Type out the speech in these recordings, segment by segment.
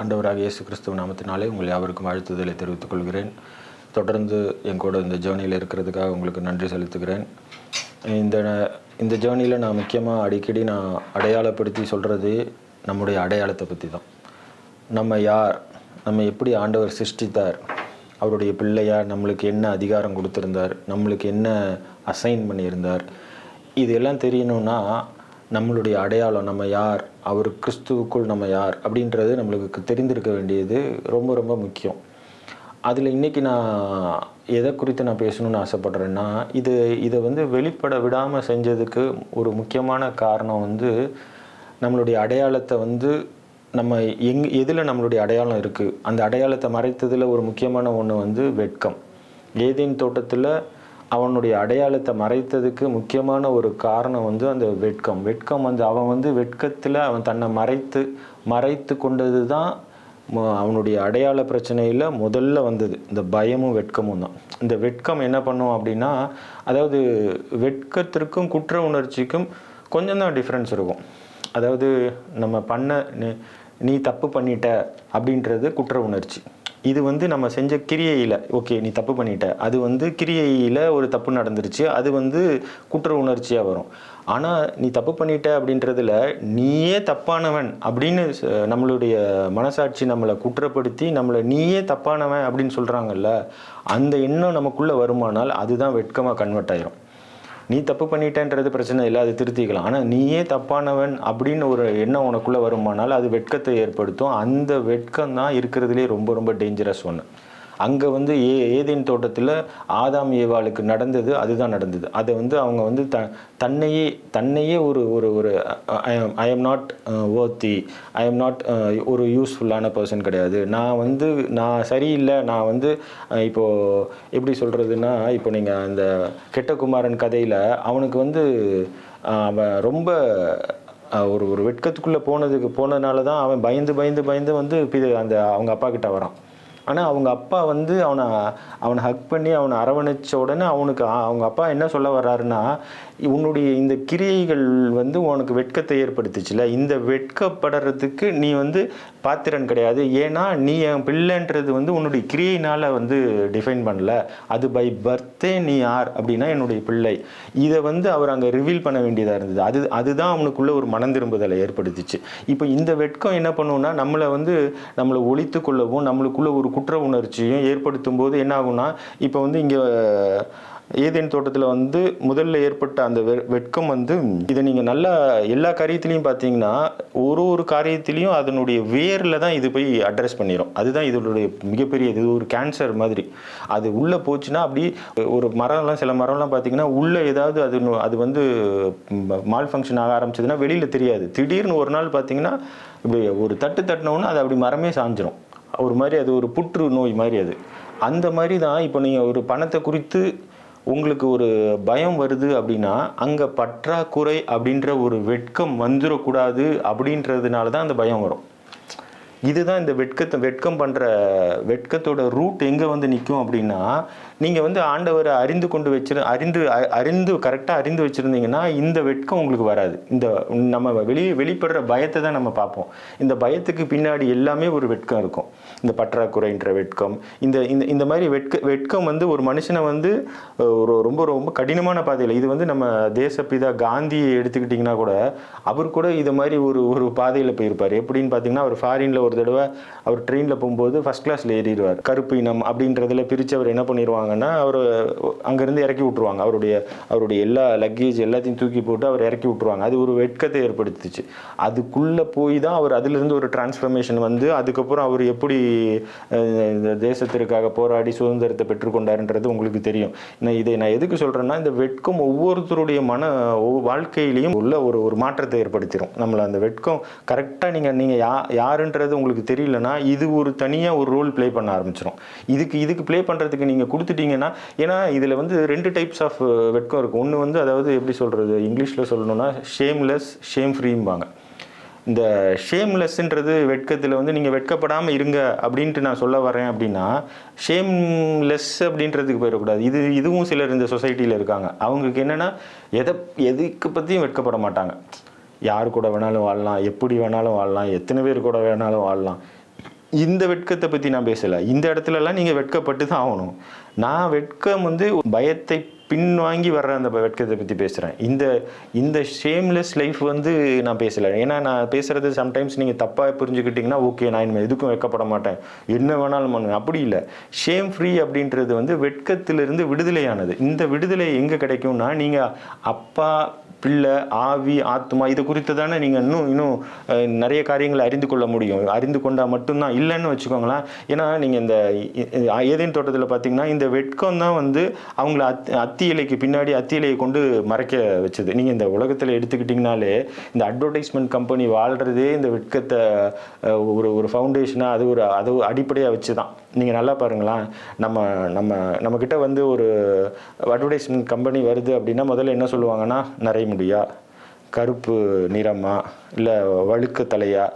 ஆண்டவராக இயேசு கிறிஸ்துவ நாமத்தினாலே உங்கள் யாவருக்கும் வாழ்த்துதலை தெரிவித்துக் கொள்கிறேன். தொடர்ந்து என் கூட இந்த ஜேர்னியில் இருக்கிறதுக்காக உங்களுக்கு நன்றி செலுத்துகிறேன். இந்த இந்த ஜேர்னியில் நான் முக்கியமாக அடிக்கடி நான் அடையாளப்படுத்தி சொல்கிறது நம்முடைய அடையாளத்தை பற்றி தான் நம்ம யார் நம்ம எப்படி ஆண்டவர் சிருஷ்டித்தார் அவருடைய பிள்ளையார் நம்மளுக்கு என்ன அதிகாரம் கொடுத்துருந்தார் நம்மளுக்கு என்ன அசைன் பண்ணியிருந்தார் இது எல்லாம் தெரியணும்னா நம்மளுடைய அடையாளம் நம்ம யார்? அவர் கிறிஸ்துவுக்குள் நம்ம யார்? அப்படின்றது நம்மளுக்கு தெரிந்திருக்க வேண்டியது ரொம்ப ரொம்ப முக்கியம். அதில் இன்றைக்கி நான் எதை குறித்து நான் பேசணும்னு ஆசைப்பட்றேன்னா இது இதை வந்து வெளிப்பட விடாமல் செஞ்சதுக்கு ஒரு முக்கியமான காரணம் வந்து நம்மளுடைய அடையாளத்தை வந்து நம்ம எங் எதில் நம்மளுடைய அடையாளம் இருக்குது அந்த அடையாளத்தை மறைத்ததில் ஒரு முக்கியமான ஒன்று வந்து வெட்கம். ஏதேன் தோட்டத்தில் அவனுடைய அடையாளத்தை மறைத்ததுக்கு முக்கியமான ஒரு காரணம் வந்து அந்த வெட்கம். வெட்கம் வந்து அவன் வந்து வெட்கத்தில் அவன் தன்னை மறைத்து மறைத்து கொண்டது தான் அவனுடைய அடையாள பிரச்சனையில் முதல்ல வந்தது. இந்த பயமும் வெட்கமும் தான். இந்த வெட்கம் என்ன பண்ணும் அப்படின்னா அதாவது வெட்கத்திற்கும் குற்ற உணர்ச்சிக்கும் கொஞ்சம் தான் டிஃப்ரென்ஸ் இருக்கும். அதாவது நம்ம பண்ண நீ- நீ தப்பு பண்ணிட்ட அப்படின்றது குற்ற உணர்ச்சி. இது வந்து நம்ம செஞ்ச கிரியையில் ஓகே நீ தப்பு பண்ணிட்ட. அது வந்து கிரியையில் ஒரு தப்பு நடந்துருச்சு. அது வந்து குற்ற உணர்ச்சியாக வரும். ஆனால் நீ தப்பு பண்ணிட்ட அப்படின்றதுல நீயே தப்பானவன் அப்படின்னு நம்மளுடைய மனசாட்சி நம்மளை குற்றப்படுத்தி நம்மளை நீயே தப்பானவன் அப்படின்னு சொல்கிறாங்கல்ல அந்த எண்ணம் நமக்குள்ளே வருமானால் அதுதான் வெட்கமாக கன்வெர்ட் ஆயிரும். நீ தப்பு பண்ணிட்டேன்றது பிரச்சனை இல்லை அது திருத்திக்கலாம். ஆனால் நீயே தப்பானவன் அப்படின்னு ஒரு எண்ணம் உனக்குள்ளே வருமானால் அது வெட்கத்தை ஏற்படுத்தும். அந்த வெட்கம் தான் இருக்கிறதுலே ரொம்ப ரொம்ப டேஞ்சரஸ் ஒன்று அங்கே வந்து ஏ ஏதேன் தோட்டத்தில் ஆதாம் ஏவாளுக்கு நடந்தது அதுதான் நடந்தது. அதை வந்து அவங்க வந்து த தன்னையே தன்னையே ஒரு ஒரு ஒரு I am not worthy I am not ஒரு யூஸ்ஃபுல்லான பர்சன் கிடையாது. நான் வந்து நான் சரியில்லை. நான் வந்து uh, இப்போது எப்படி சொல்கிறதுனா இப்போ நீங்கள் அந்த கெட்டகுமாரன் கதையில் அவனுக்கு வந்து uh, அவன் ரொம்ப uh, ஒரு ஒரு வெட்கத்துக்குள்ளே போனதுக்கு போனதுனால தான் அவன் பயந்து பயந்து பயந்து வந்து பி- அந்த அவங்க அப்பா கிட்ட வரான். ஆனால் அவங்க அப்பா வந்து அவனை அவனை ஹக் பண்ணி அவனை அரவணைச்ச உடனே அவனுக்கு அவங்க அப்பா என்ன சொல்ல வர்றாருன்னா உன்னுடைய இந்த கிரியைகள் வந்து உனக்கு வெட்கத்தை ஏற்படுத்துச்சுல இந்த வெட்கப்படுறதுக்கு நீ வந்து பாத்திரன் கிடையாது. ஏன்னா நீ என் பிள்ளைன்றது வந்து உன்னுடைய கிரியையினால் வந்து டிஃபைன் பண்ணல. அது பை பர்த்தே நீ யார் அப்படின்னா என்னுடைய பிள்ளை. இதை வந்து அவர் அங்கே ரிவீல் பண்ண வேண்டியதாக இருந்தது. அது அதுதான் அவனுக்குள்ள ஒரு மனம் திரும்புதலை ஏற்படுத்திச்சு. இப்போ இந்த வெட்கம் என்ன பண்ணுவோம்னா நம்மளை வந்து நம்மளை ஒழித்து கொள்ளவும் நம்மளுக்குள்ள ஒரு குற்ற உணர்ச்சியும் ஏற்படுத்தும் போது என்ன ஆகும்னா இப்போ வந்து இங்கே ஏதேன் தோட்டத்தில் வந்து முதல்ல ஏற்பட்ட அந்த வெ வெட்கம் வந்து இதை நீங்கள் நல்லா எல்லா காரியத்திலையும் பார்த்தீங்கன்னா ஒரு ஒரு காரியத்திலையும் அதனுடைய வேரில் தான் இது போய் அட்ரஸ் பண்ணிடும் அதுதான் இதனுடைய மிகப்பெரிய இது ஒரு கேன்சர் மாதிரி. அது உள்ளே போச்சுன்னா அப்படி ஒரு மரம்லாம் சில மரம்லாம் பார்த்தீங்கன்னா உள்ளே ஏதாவது அது அது வந்து மால் ஃபங்க்ஷன் ஆக ஆரம்பிச்சதுன்னா வெளியில் தெரியாது. திடீர்னு ஒரு நாள் பார்த்தீங்கன்னா இப்படி ஒரு தட்டு தட்டினோன்னா அது அப்படி மரமே சாஞ்சிரும். ஒரு மாதிரி அது ஒரு புற்று நோய் மாதிரி அது. அந்த மாதிரி தான் இப்போ நீங்கள் ஒரு பணத்தை குறித்து உங்களுக்கு ஒரு பயம் வருது அப்படின்னா அங்கே பற்றாக்குறை அப்படின்ற ஒரு வெட்கம் வந்துடக்கூடாது அப்படின்றதுனால தான் அந்த பயம் வரும். இதுதான் இந்த வெட்கத்தை வெட்கம் பண்ணுற வெட்கத்தோட ரூட் எங்கே வந்து நிற்கும் அப்படின்னா நீங்கள் வந்து ஆண்டவரை அறிந்து கொண்டு வச்சிரு அறிந்து அறிந்து கரெக்டாக அறிந்து வச்சுருந்தீங்கன்னா இந்த வெட்கம் உங்களுக்கு வராது. இந்த நம்ம வெளியே வெளிப்படுற பயத்தை தான் நம்ம பார்ப்போம். இந்த பயத்துக்கு பின்னாடி எல்லாமே ஒரு வெட்கம் இருக்கும். இந்த பற்றாக்குறைன்ற வெட்கம் இந்த இந்த இந்த மாதிரி வெட்க வெட்கம் வந்து ஒரு மனுஷனை வந்து ஒரு ரொம்ப ரொம்ப கடினமான பாதையில் இது வந்து நம்ம தேசப்பிதா காந்தியை எடுத்துக்கிட்டிங்கன்னா கூட அவர் கூட இது மாதிரி ஒரு ஒரு பாதையில் போயிருப்பார். எப்படின்னு பார்த்தீங்கன்னா அவர் ஃபாரினில் ஒரு தடவை அவர் ட்ரெயினில் போகும்போது ஃபர்ஸ்ட் கிளாஸில் ஏறிடுவார். கருப்பு இனம் அப்படின்றதுல பிரித்து அவர் என்ன பண்ணிடுவாங்கன்னா அவர் அங்கேருந்து இறக்கி விட்ருவாங்க அவருடைய அவருடைய எல்லா லக்கேஜ் எல்லாத்தையும் தூக்கி போட்டு அவர் இறக்கி விட்ருவாங்க அது ஒரு வெட்கத்தை ஏற்படுத்துச்சு. அதுக்குள்ளே போய் தான் அவர் அதுலேருந்து ஒரு டிரான்ஸ்ஃபர்மேஷன் வந்து அதுக்கப்புறம் அவர் எப்படி இந்த தேசத்திற்காக போராடி சுதந்திரத்தை பெற்றுக்கொண்டார்ன்றது உங்களுக்கு தெரியும். நான் இதை நான் எதுக்கு சொல்கிறேன்னா இந்த வெட்கம் ஒவ்வொருத்தருடைய மன வாழ்க்கையிலையும் உள்ள ஒரு ஒரு மாற்றத்தை ஏற்படுத்திடும் நம்மளை அந்த வெட்கம் கரெக்டாக நீங்கள் நீங்கள் யா யாருன்றது உங்களுக்கு தெரியலனா இது ஒரு தனியாக ஒரு ரோல் ப்ளே பண்ண ஆரம்பிச்சிடும் இதுக்கு இதுக்கு ப்ளே பண்ணுறதுக்கு நீங்கள் கொடுத்துட்டீங்கன்னா ஏன்னா இதில் வந்து ரெண்டு டைப்ஸ் ஆஃப் வெட்கம் இருக்கும் ஒன்று வந்து அதாவது எப்படி சொல்கிறது இங்கிலீஷில் சொல்லணும்னா ஷேம்லெஸ் ஷேம் ஃப்ரீம்பாங்க இந்த ஷேம்லெஸ்ன்றது வெட்கத்தில் வந்து நீங்கள் வெட்கப்படாமல் இருங்க அப்படின்ட்டு நான் சொல்ல வரேன் அப்படின்னா ஷேம்லெஸ் அப்படின்றதுக்கு போயிடக்கூடாது. இது இதுவும் சிலர் இந்த சொசைட்டியில் இருக்காங்க. அவங்களுக்கு என்னென்னா எதை எதுக்கு பற்றியும் வெட்கப்பட மாட்டாங்க. யார் கூட வேணாலும் வாழலாம் எப்படி வேணாலும் வாழலாம் எத்தனை பேர் கூட வேணாலும் வாழலாம். இந்த வெட்கத்தை பற்றி நான் பேசலை. இந்த இடத்துலலாம் நீங்கள் வெட்கப்பட்டு தான் ஆகணும். நான் வெட்கம் வந்து பயத்தை பின்வாங்கி வர்ற அந்த வெட்கத்தை பற்றி பேசுகிறேன் இந்த இந்த ஷேம்லெஸ் லைஃப் வந்து நான் பேசலை. ஏன்னா நான் பேசுகிறது சம்டைம்ஸ் நீங்கள் தப்பாக புரிஞ்சுக்கிட்டிங்கன்னா ஓகே நான் இனிமேல் எதுக்கும் வெட்கப்பட மாட்டேன். என்ன வேணாலும் பண்ணுவேன் அப்படி இல்லை. ஷேம் ஃப்ரீ அப்படின்றது வந்து வெட்கத்திலிருந்து விடுதலையானது. இந்த விடுதலை எங்கே கிடைக்கும்னா நீங்கள் அப்பா பிள்ளை ஆவி ஆத்மா இது குறித்து தானே நீங்கள் இன்னும் இன்னும் நிறைய காரியங்களை அறிந்து கொள்ள முடியும். அறிந்து கொண்டால் மட்டும்தான் இல்லைன்னு வச்சுக்கோங்களேன். ஏன்னா நீங்கள் இந்த ஏதேன் தோட்டத்தில் பார்த்தீங்கன்னா இந்த வெட்கம் தான் வந்து அவங்கள அத் அத்தி இலைக்கு பின்னாடி அத்தி இலையை கொண்டு மறைக்க வச்சது. நீங்கள் இந்த உலகத்தில் எடுத்துக்கிட்டிங்கனாலே இந்த அட்வர்டைஸ்மெண்ட் கம்பெனி வாழ்கிறதே இந்த வெட்கத்தை ஒரு ஒரு ஃபவுண்டேஷனாக அது ஒரு அது அடிப்படையாக வச்சு தான் நீங்கள் நல்லா பாருங்களேன். நம்ம நம்ம நம்மக்கிட்ட வந்து ஒரு அட்வர்டைஸ்மெண்ட் கம்பெனி வருது அப்படின்னா முதல்ல என்ன சொல்லுவாங்கன்னா முடியா? கருப்பு நிறமா? இல்லை வழுக்கு தலையா?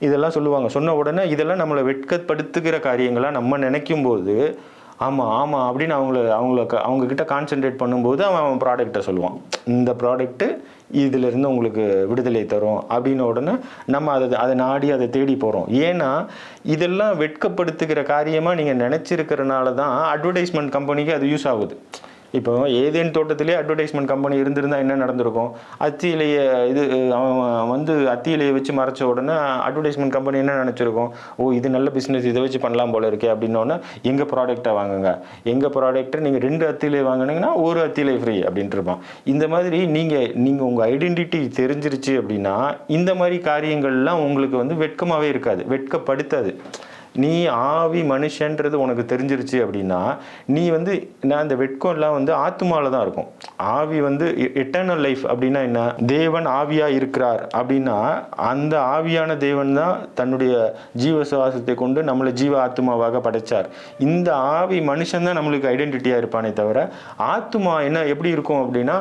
இதெல்லாம் சொல்லுவாங்க. சொன்ன உடனே இதெல்லாம் நம்மளை வெட்கப்படுத்துகிற காரியங்களாக நம்ம நினைக்கும் போது ஆமாம் ஆமாம் அப்படின்னு அவங்கள அவங்கள க- அவங்கக்கிட்ட கான்சென்ட்ரேட் பண்ணும்போது அவன் அவன் ப்ராடக்ட்டை சொல்லுவான். இந்த ப்ராடக்ட்டு இதிலிருந்து உங்களுக்கு விடுதலை தரும் அப்படின்ன உடனே நம்ம அதை அதை நாடி அதை தேடி போகிறோம் ஏன்னா இதெல்லாம் வெட்கப்படுத்துகிற காரியமாக நீங்கள் நினச்சிருக்கிறனால தான் அட்வர்டைஸ்மெண்ட் கம்பெனிக்கு அது யூஸ் ஆகுது. இப்போ ஏதேன் தோட்டத்திலே அட்வர்டைஸ்மெண்ட் கம்பெனி இருந்திருந்தால் என்ன நடந்திருக்கும்? அத்தியிலையை இது அவன் வந்து அத்தியிலையை வச்சு மறைச்ச உடனே அட்வர்டைஸ்மெண்ட் கம்பெனி என்ன நினச்சிருக்கும்? ஓ இது நல்ல பிஸ்னஸ் இதை வச்சு பண்ணலாம் போல இருக்கே அப்படின்னோடனே எங்கள் ப்ராடக்ட்டை வாங்குங்க. எங்கள் ப்ராடக்ட்டை நீங்கள் ரெண்டு அத்தியிலே வாங்கினீங்கன்னா ஒரு அத்தி ஃப்ரீ அப்படின்ட்டு இருப்பான். இந்த மாதிரி நீங்கள் நீங்கள் உங்கள் ஐடென்டிட்டி தெரிஞ்சிருச்சு அப்படின்னா இந்த மாதிரி காரியங்கள்லாம் உங்களுக்கு வந்து வெட்கமாகவே இருக்காது வெட்கப்படுத்தாது. நீ ஆவி மனுஷன்றது உனக்கு தெரிஞ்சிருச்சு அப்படின்னா நீ வந்து நான் இந்த வெட்கம் எல்லாம் வந்து ஆத்மாவில் தான் இருக்கும். ஆவி வந்து எட்டர்னல் லைஃப் அப்படின்னா என்ன? தேவன் ஆவியாக இருக்கிறார் அப்படின்னா அந்த ஆவியான தேவன் தான் தன்னுடைய ஜீவ சுவாசத்தை கொண்டு நம்மளை ஜீவ ஆத்மாவாக படைச்சார். இந்த ஆவி மனுஷன் தான் நம்மளுக்கு ஐடென்டிட்டியாக இருப்பானே தவிர ஆத்மா என்ன எப்படி இருக்கும் அப்படின்னா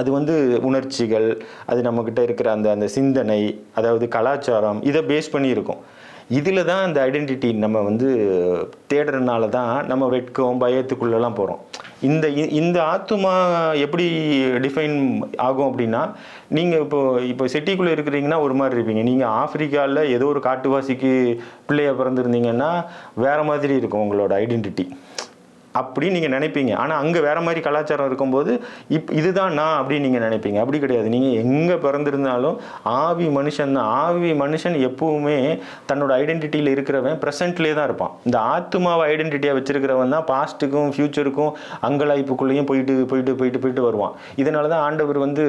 அது வந்து உணர்ச்சிகள் அது நம்மக்கிட்ட இருக்கிற அந்த அந்த சிந்தனை அதாவது கலாச்சாரம் இதை பேஸ் பண்ணி இருக்கும். இதில் தான் அந்த ஐடென்டிட்டி நம்ம வந்து தேடுறதுனால தான் நம்ம வெட்கம் பயத்துக்குள்ளெல்லாம் போகிறோம் இந்த இந்த ஆத்துமா எப்படி டிஃபைன் ஆகும் அப்படின்னா நீங்கள் இப்போ இப்போ சிட்டிக்குள்ளே இருக்கிறீங்கன்னா ஒரு மாதிரி இருப்பீங்க. நீங்கள் ஆப்பிரிக்காவில் ஏதோ ஒரு காட்டுவாசிக்கு பிள்ளைய பிறந்திருந்தீங்கன்னா வேறு மாதிரி இருக்கும் உங்களோட ஐடென்டிட்டி அப்படி நீங்கள் நினைப்பீங்க. ஆனால் அங்கே வேற மாதிரி கலாச்சாரம் இருக்கும்போது இப் இதுதான் நான் அப்படின்னு நீங்கள் நினைப்பீங்க. அப்படி கிடையாது. நீங்கள் எங்கே பிறந்திருந்தாலும் ஆவி மனுஷன் தான். ஆவி மனுஷன் எப்பவுமே தன்னோட ஐடென்டிட்டியில் இருக்கிறவன் ப்ரெசென்ட்லேயே தான் இருப்பான். இந்த ஆத்மாவை ஐடென்டிட்டியாக வச்சிருக்கிறவன் தான் பாஸ்ட்டுக்கும் ஃப்யூச்சருக்கும் அங்கலாய்ப்புக்குள்ளேயும் போயிட்டு போயிட்டு போயிட்டு போயிட்டு வருவான். இதனால தான் ஆண்டவர் வந்து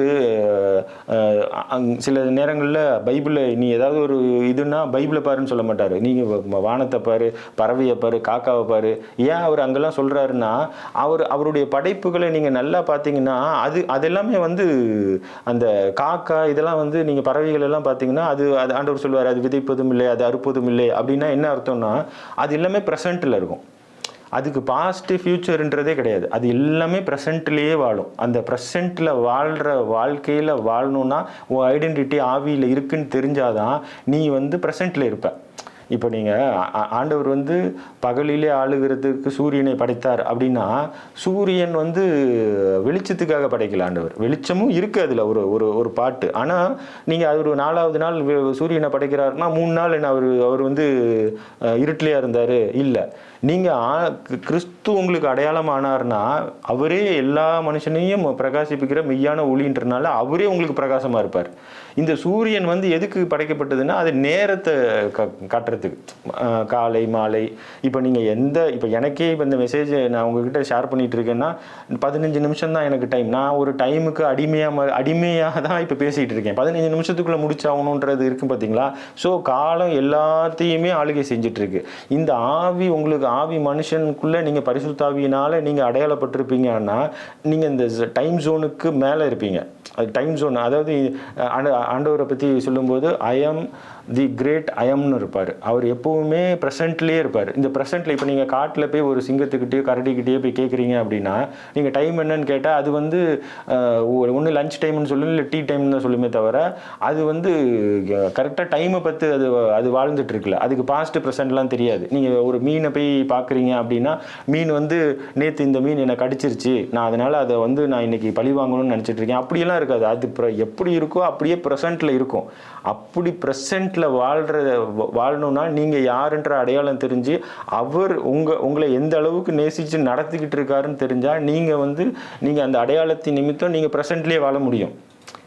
அங் சில நேரங்களில் பைபிளில் நீ ஏதாவது ஒரு இதுன்னா பைபிளை பாருன்னு சொல்ல மாட்டார். நீங்கள் வானத்தை பாரு பறவையை பாரு காக்காவை பாரு. ஏன் அவர் அங்கெல்லாம் சொல்கிற சொல்கிறாருன்னா அவர் அவருடைய படைப்புகளை நீங்கள் நல்லா பார்த்தீங்கன்னா அது அதெல்லாமே வந்து அந்த காக்கா இதெல்லாம் வந்து நீங்கள் பறவைகள் எல்லாம் பார்த்தீங்கன்னா அது அது ஆண்டவர் சொல்லுவார் அது விதைப்பதும் இல்லை அது அறுப்பதும் இல்லை அப்படின்னா என்ன அர்த்தம்னா அது எல்லாமே ப்ரெசண்ட்டில் இருக்கும். அதுக்கு பாஸ்ட் ஃப்யூச்சர்ன்றதே கிடையாது. அது எல்லாமே ப்ரெசண்ட்லேயே வாழும். அந்த ப்ரெசண்ட்டில் வாழ்கிற வாழ்க்கையில் வாழணுன்னா உன் ஐடென்டிட்டி ஆவியில் இருக்குன்னு தெரிஞ்சாதான் நீ வந்து ப்ரெசண்ட்டில் இருப்ப. இப்போ நீங்கள் ஆண்டவர் வந்து பகலிலே ஆளுகிறதுக்கு சூரியனை படைத்தார் அப்படின்னா சூரியன் வந்து வெளிச்சத்துக்காக படைக்கல ஆண்டவர். வெளிச்சமும் இருக்குது அதில் ஒரு ஒரு ஒரு பாட்டு. ஆனால் நீங்கள் அது ஒரு நாலாவது நாள் சூரியனை படைக்கிறாருன்னா மூணு நாள் என்ன அவர் அவர் வந்து இருட்டிலையாக இருட்டிலையா இருந்தார்? இல்லை. நீங்கள் கிறிஸ்து உங்களுக்கு அடையாளம் ஆனார்னா அவரே எல்லா மனுஷனையும் பிரகாசிப்பிக்கிற மெய்யான ஒளின்றனால அவரே உங்களுக்கு பிரகாசமாக இருப்பார். இந்த சூரியன் வந்து எதுக்கு படைக்கப்பட்டதுன்னா அது நேரத்தை க காட்டுறதுக்கு. காலை மாலை. இப்போ நீங்கள் எந்த இப்போ எனக்கே இப்போ இந்த மெசேஜ் நான் உங்ககிட்ட ஷேர் பண்ணிகிட்டு இருக்கேன்னா பதினஞ்சு நிமிஷம் தான் எனக்கு டைம் நான் ஒரு டைமுக்கு அடிமையாக அடிமையாக தான் இப்போ பேசிகிட்டு இருக்கேன். பதினஞ்சு நிமிஷத்துக்குள்ளே முடிச்சாகணுன்றது இருக்குது பார்த்தீங்களா ஸோ காலம் எல்லாத்தையுமே ஆளுகை செஞ்சிட்ருக்கு இந்த ஆவி உங்களுக்கு ஆவி மனுஷனுக்குள்ளே நீங்கள் பரிசுத்தாவியினால் நீங்கள் அடையாளப்பட்டிருப்பீங்கன்னா நீங்கள் இந்த டைம் ஜோனுக்கு மேலே இருப்பீங்க. அது டைம் ஜோன் அதாவது ஆண்டவரை பற்றி சொல்லும்போது ஐஎம் தி கிரேட் அயம்னு இருப்பார். அவர் எப்போவுமே ப்ரெசென்ட்லேயே இருப்பார். இந்த ப்ரெசென்ட்டில் இப்போ நீங்கள் காட்டில் போய் ஒரு சிங்கத்துக்கிட்டேயோ கரடிக்கிட்டேயோ போய் கேட்குறீங்க அப்படின்னா நீங்கள் டைம் என்னன்னு கேட்டால் அது வந்து ஒன்று லஞ்ச் டைம்னு சொல்லும் இல்லை டீ டைம்னு தான் சொல்லுமே தவிர அது வந்து கரெக்டாக டைமை பற்றி அது அது வாழ்ந்துட்டுருக்குல அதுக்கு பாஸ்ட் ப்ரெசென்ட்லாம் தெரியாது. நீங்கள் ஒரு மீனை போய் பார்க்குறீங்க அப்படின்னா மீன் வந்து நேற்று இந்த மீன் என்னை கடிச்சிருச்சு நான் அதனால் அதை வந்து நான் இன்னைக்கு பழி வாங்கணும்னு நினச்சிட்ருக்கேன் அப்படியெல்லாம் இருக்காது. அது எப்படி இருக்கோ அப்படியே ப்ரெசண்ட்டில் இருக்கும். அப்படி உலகத்தில் வாழ்கிற வாழணும்னா நீங்கள் யாருன்ற அடையாளம் தெரிஞ்சு அவர் உங்கள் உங்களை எந்த அளவுக்கு நேசித்து நடத்திக்கிட்டு இருக்காருன்னு தெரிஞ்சால் நீங்கள் வந்து நீங்கள் அந்த அடையாளத்தின் நிமித்தம் நீங்கள் ப்ரெசண்ட்லேயே வாழ முடியும்.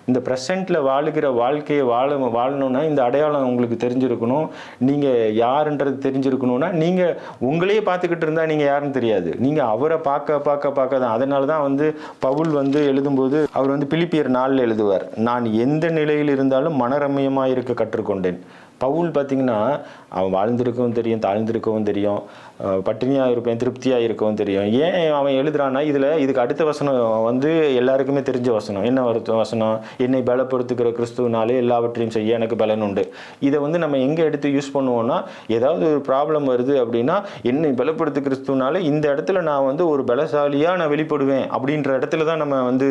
இந்த ப்ரெசண்ட்டில் வாழுகிற வாழ்க்கையை வாழ வாழணும்னா இந்த அடையாளம் உங்களுக்கு தெரிஞ்சிருக்கணும். நீங்கள் யாருன்றது தெரிஞ்சிருக்கணும்னா நீங்கள் உங்களையே பார்த்துக்கிட்டு இருந்தால் நீங்கள் யாருன்னு தெரியாது. நீங்கள் அவரை பார்க்க பார்க்க பார்க்க தான். அதனால தான் வந்து பவுல் வந்து எழுதும்போது அவர் வந்து பிலிப்பியர் நாளில் எழுதுவார். நான் எந்த நிலையில் இருந்தாலும் மனரம்யமாக இருக்க கற்றுக்கொண்டேன். பவுல் பார்த்தீங்கன்னா அவன் வாழ்ந்திருக்கவும் தெரியும் தாழ்ந்திருக்கவும் தெரியும் பட்டினியாக இருப்பேன் திருப்தியாக இருக்கவும் தெரியும். ஏன் அவன் எழுதுறான்னா இதில் இதுக்கு அடுத்த வசனம் வந்து எல்லாருக்குமே தெரிஞ்ச வசனம். என்ன வருத்த வசனம்? என்னை பலப்படுத்துகிற கிறிஸ்துவனாலே எல்லாவற்றையும் செய்ய எனக்கு பலன் உண்டு. இதை வந்து நம்ம எங்கே எடுத்து யூஸ் பண்ணுவோம்னா ஏதாவது ஒரு ப்ராப்ளம் வருது அப்படின்னா என்னை பலப்படுத்து கிறிஸ்துவனால இந்த இடத்துல நான் வந்து ஒரு பலசாலியாக நான் வெளிப்படுவேன் அப்படின்ற இடத்துல தான் நம்ம வந்து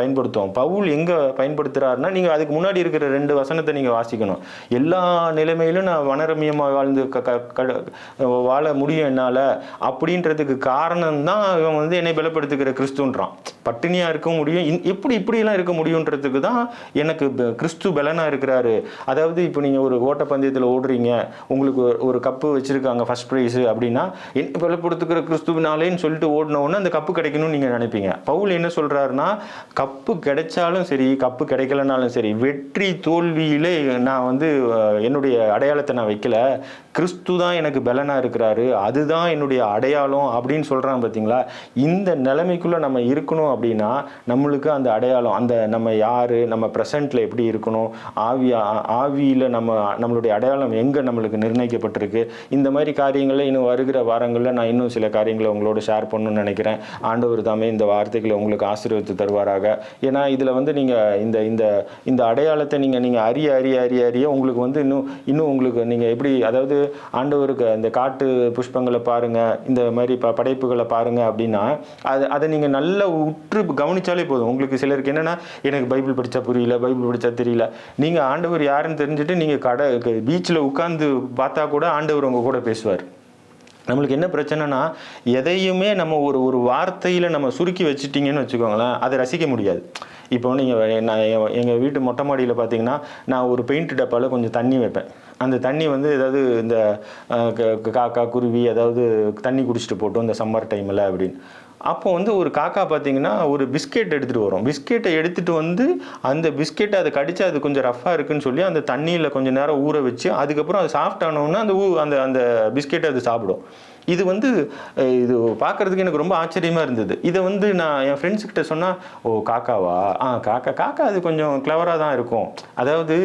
பயன்படுத்துவோம். பவுல் எங்கே பயன்படுத்துகிறாருன்னா நீங்கள் அதுக்கு முன்னாடி இருக்கிற ரெண்டு வசனத்தை நீங்கள் வாசிக்கணும். எல்லா நிலைமையிலும் நான் வனரமியமாக வாழ்ந்து க க- க- வாழ முடியும் என்னால் அப்படின்றதுக்கு காரணம் தான் இவன் வந்து என்னை பலப்படுத்துகிற கிறிஸ்துன்றான். பட்டினியாக இருக்க முடியும். எப்படி இப்படியெல்லாம் இருக்க முடியுன்றதுக்கு தான் எனக்கு கிறிஸ்து பலனாக இருக்கிறாரு. அதாவது இப்போ நீங்கள் ஒரு ஓட்டப்பந்தயத்தில் ஓடுறீங்க. உங்களுக்கு ஒரு- ஒரு கப்பு வச்சுருக்காங்க ஃபர்ஸ்ட் ப்ரைஸு அப்படின்னா என்ன பலப்படுத்துகிற கிறிஸ்துவினாலேன்னு சொல்லிட்டு ஓடினோன்னா அந்த கப்பு கிடைக்கணும்னு நீங்கள் நினைப்பீங்க. பவுல் என்ன சொல்கிறாருன்னா கப்பு கிடைச்சாலும் சரி கப்பு கிடைக்கலனாலும் சரி வெற்றி தோல்வியிலே நான் வந்து என்னுடைய அடையாளத்தை நான் வைக்கல. கிறிஸ்து தான் எனக்கு பலனாக இருக்கிறாரு. அதுதான் என்னுடைய அடையாளம் அப்படின்னு சொல்கிறான் பார்த்தீங்களா இந்த நிலைமைக்குள்ளே நம்ம இருக்கணும் அப்படின்னா நம்மளுக்கு அந்த அடையாளம் அந்த நம்ம யார் நம்ம ப்ரெசண்ட்டில் எப்படி இருக்கணும் ஆவியா ஆவியில் நம்ம நம்மளுடைய அடையாளம் எங்கே நம்மளுக்கு நிர்ணயிக்கப்பட்டிருக்கு. இந்த மாதிரி காரியங்களில் இன்னும் வருகிற வாரங்களில் நான் இன்னும் சில காரியங்களை உங்களோட ஷேர் பண்ணணும்னு நினைக்கிறேன். ஆண்டவர் தாமே இந்த வார்த்தைகளை உங்களுக்கு ஆசீர்வதித்து தருவாராக. ஏன்னா இதில் வந்து நீங்கள் இந்த இந்த இந்த அடையாளத்தை நீங்கள் நீங்கள் அறிய அறிய அறிய அறிய உங்களுக்கு உங்களுக்கு வந்து இன்னும் இன்னும் உங்களுக்கு நீங்கள் எப்படி அதாவது ஆண்டவருக்கு அந்த காட்டு புஷ்பங்களை பாருங்கள் இந்த மாதிரி ப படைப்புகளை பாருங்கள் அப்படின்னா அது அதை நீங்கள் நல்லா உற்று கவனிச்சாலே போதும். உங்களுக்கு சிலருக்கு என்னென்னா எனக்கு பைபிள் படித்தா புரியல பைபிள் படித்தா தெரியல. நீங்கள் ஆண்டவர் யாருன்னு தெரிஞ்சுட்டு நீங்கள் கடை பீச்சில் உட்காந்து பார்த்தா கூட ஆண்டவர் உங்கள் கூட பேசுவார். நம்மளுக்கு என்ன பிரச்சனைனா எதையுமே நம்ம ஒரு ஒரு வார்த்தையில் நம்ம சுருக்கி வச்சுட்டிங்கன்னு வச்சுக்கோங்களேன் அதை ரசிக்க முடியாது. இப்போ நீங்கள் நான் எங்கள் வீட்டு மொட்டை மாடியில் பார்த்தீங்கன்னா நான் ஒரு பெயிண்ட் டப்பாவில் கொஞ்சம் தண்ணி வைப்பேன். அந்த தண்ணி வந்து ஏதாவது இந்த க- க- காக்கா குருவி ஏதாவது தண்ணி குடிச்சிட்டு போட்டோம் இந்த சம்மர் டைமில் அப்படின்னு. அப்போ வந்து ஒரு காக்கா பார்த்தீங்கன்னா ஒரு பிஸ்கெட் எடுத்துகிட்டு வரும். பிஸ்கெட்டை எடுத்துகிட்டு வந்து அந்த பிஸ்கெட்டை அதை கடிச்சு அது கொஞ்சம் ரஃப்பாக இருக்குன்னு சொல்லி அந்த தண்ணியில் கொஞ்சம் நேரம் ஊற வச்சு அதுக்கப்புறம் அது சாஃப்ட் ஆனோன்னா அந்த ஊ அந்த அந்த பிஸ்கெட்டை அது சாப்பிடும். இது வந்து இது பார்க்கறதுக்கு எனக்கு ரொம்ப ஆச்சரியமாக இருந்தது. இதை வந்து நான் என் ஃப்ரெண்ட்ஸ் கிட்ட ஓ காக்காவா? ஆ காக்கா காக்கா அது கொஞ்சம் கிளவராக தான் இருக்கும். அதாவது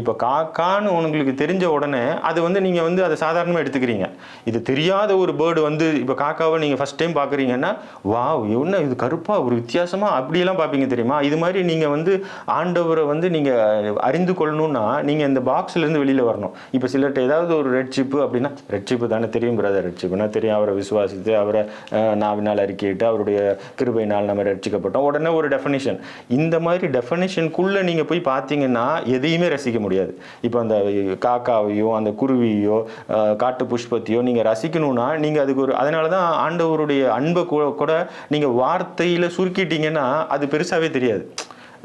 இப்போ காக்கான்னு உங்களுக்கு தெரிஞ்ச உடனே அது வந்து நீங்கள் வந்து அதை சாதாரணமாக எடுத்துக்கிறீங்க. இது தெரியாத ஒரு பேர்டு வந்து இப்போ காக்காவை நீங்கள் ஃபஸ்ட் டைம் பார்க்குறீங்கன்னா வாவ் என்ன இது கருப்பாக ஒரு வித்தியாசமாக அப்படியெல்லாம் பார்ப்பீங்க தெரியுமா? இது மாதிரி நீங்கள் வந்து ஆண்டவரை வந்து நீங்கள் அறிந்து கொள்ளணும்னா நீங்கள் இந்த பாக்ஸ்லேருந்து வெளியில் வரணும். இப்போ சிலர்கிட்ட ஏதாவது ஒரு ரெட் சிப்பு அப்படின்னா ரெட் சிப்பு தானே தெரியும் பிரதர் ரெட் சிப்புனா தெரியும்? அவரை விசுவாசித்து அவரை நாவினால் அறிக்கையிட்டு அவருடைய கிருபையினால் நம்ம ரட்சிக்கப்பட்டோம். உடனே ஒரு டெஃபனிஷன் இந்த மாதிரி டெஃபனிஷனுக்குள்ளே நீங்கள் போய் பார்த்தீங்கன்னா எதையுமே ரசிக்க முடியாது. இப்போ அந்த காக்காவையோ அந்த குருவியோ காட்டு புஷ்பத்தையோ நீங்கள் ரசிக்கணும்னா நீங்கள் அதுக்கு ஒரு அதனால தான் ஆண்டவருடைய அன்பை கூட கூட நீங்கள் வார்த்தையில் சுருக்கிட்டீங்கன்னா அது பெருசாகவே தெரியாது.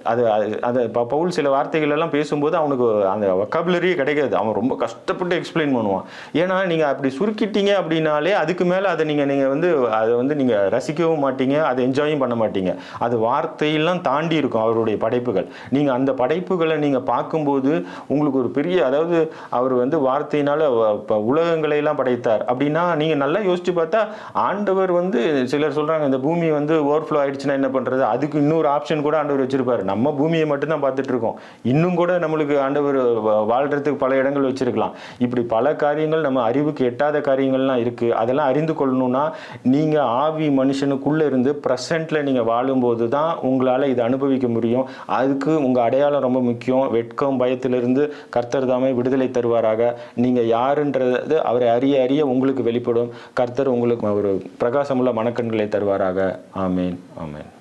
அது அது- இப்போ பவுல் சில வார்த்தைகள் எல்லாம் பேசும்போது அவனுக்கு அந்த வொக்காபுலரியே கிடைக்காது. அவன் ரொம்ப கஷ்டப்பட்டு எக்ஸ்பிளைன் பண்ணுவான். ஏன்னா நீங்கள் அப்படி சுருக்கிட்டீங்க அப்படின்னாலே அதுக்கு மேலே அதை நீங்கள் நீங்கள் வந்து அதை வந்து நீங்கள் ரசிக்கவும் மாட்டீங்க அதை என்ஜாயும் பண்ண மாட்டீங்க. அது வார்த்தையெல்லாம் தாண்டி இருக்கும் அவருடைய படைப்புகள். நீங்கள் அந்த படைப்புகளை நீங்கள் பார்க்கும்போது உங்களுக்கு ஒரு பெரிய அதாவது அவர் வந்து வார்த்தையினால் இப்போ உலகங்களையெல்லாம் உலகங்களை எல்லாம் படைத்தார் அப்படின்னா நீங்கள் நல்லா யோசிச்சு பார்த்தா ஆண்டவர் வந்து சிலர் சொல்கிறாங்க இந்த பூமி வந்து ஓவர்ஃப்ளோ ஆயிடுச்சுன்னா என்ன பண்ணுறது அதுக்கு இன்னொரு ஆப்ஷன் கூட ஆண்டவர் வச்சிருப்பாரு. நம்ம பூமியை மட்டும்தான் பார்த்துட்டு இருக்கோம். இன்னும் கூட நம்மளுக்கு ஆண்டவர் வாழ்கிறதுக்கு பல இடங்கள் வச்சுருக்கலாம். இப்படி பல காரியங்கள் நம்ம அறிவுக்கு எட்டாத காரியங்கள்லாம் இருக்குது அதெல்லாம் அறிந்து கொள்ளணும்னா நீங்கள் ஆவி மனுஷனுக்குள்ளே இருந்து ப்ரெசண்ட்ல நீங்கள் வாழும்போது தான் உங்களால் இதை அனுபவிக்க முடியும். அதுக்கு உங்கள் அடையாளம் ரொம்ப முக்கியம். வெட்கம் பயத்திலிருந்து கர்த்தர் தாமே விடுதலை தருவாராக. நீங்கள் யாருன்றது அவரை அறிய அறிய உங்களுக்கு வெளிப்படும். கர்த்தர் உங்களுக்கு ஒரு பிரகாசமுள்ள மனக்கண்களை தருவாராக. ஆமேன். ஆமேன்.